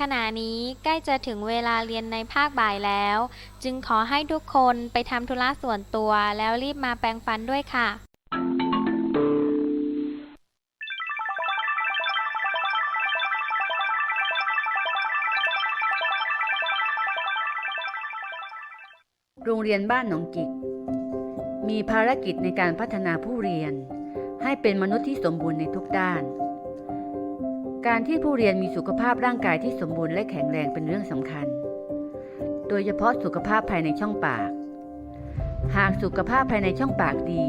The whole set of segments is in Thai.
ขณะนี้ใกล้จะถึงเวลาเรียนในภาคบ่ายแล้ว จึงขอให้ทุกคนไปทำธุระส่วนตัวแล้วรีบมาแปรงฟันด้วยค่ะโรงเรียนบ้านหนองจิก มีภารกิจในการพัฒนาผู้เรียน ให้เป็นมนุษย์ที่สมบูรณ์ในทุกด้าน การที่ผู้เรียนมีสุขภาพร่างกายที่สมบูรณ์และแข็งแรงเป็นเรื่องสำคัญ โดยเฉพาะสุขภาพภายในช่องปาก หากสุขภาพภายในช่องปากดี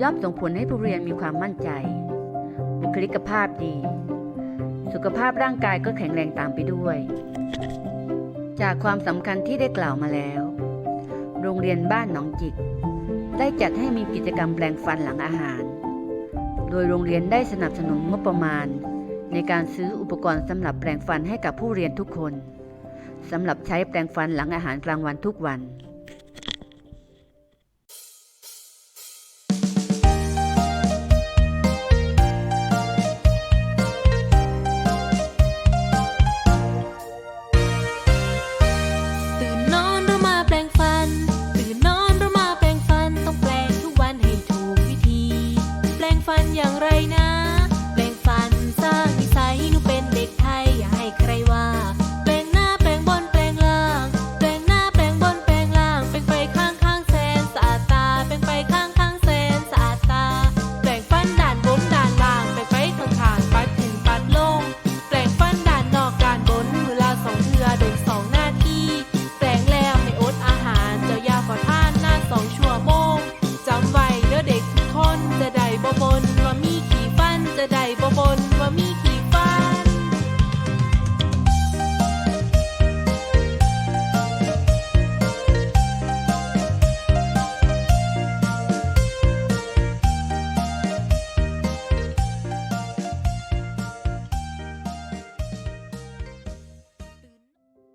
ย่อมส่งผลให้ผู้เรียนมีความมั่นใจ บุคลิกภาพดี สุขภาพร่างกายก็แข็งแรงตามไปด้วย จากความสำคัญที่ได้กล่าวมาแล้ว โรงเรียนบ้านหนองจิก ได้จัดให้มีกิจกรรมแปลงฟันหลังอาหาร โดยโรงเรียนได้สนับสนุนงบประมาณ ในการซื้ออุปกรณ์สำหรับแปลงฟันให้กับผู้เรียนทุกคนสำหรับใช้แปลงฟันหลังอาหารกลางวันทุกวันตื่น แป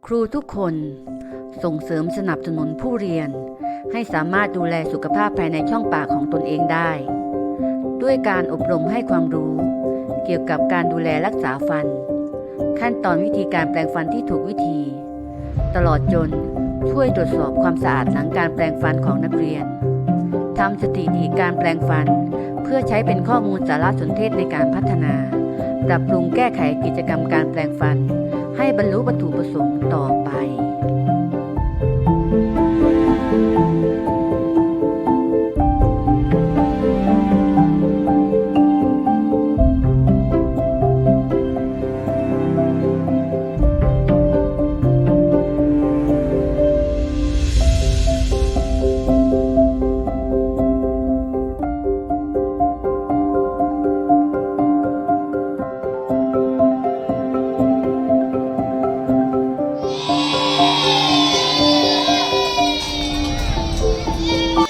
ครูทุกคน ส่งเสริมสนับสนุนผู้เรียน ให้สามารถดูแลสุขภาพภายในช่องปากของตนเองได้ ด้วยการอบรมให้ความรู้ เกี่ยวกับการดูแลรักษาฟัน ขั้นตอนวิธีการแปลงฟันที่ถูกวิธี ตลอดจนช่วยตรวจสอบความสะอาดหลังการแปลงฟันของนักเรียนทำสถิติการแปลงฟัน เพื่อใช้เป็นข้อมูลสารสนเทศในการพัฒนา ปรับปรุงแก้ไขกิจกรรมการแปลงฟัน ให้บรรลุวัตถุประสงค์ต่อไป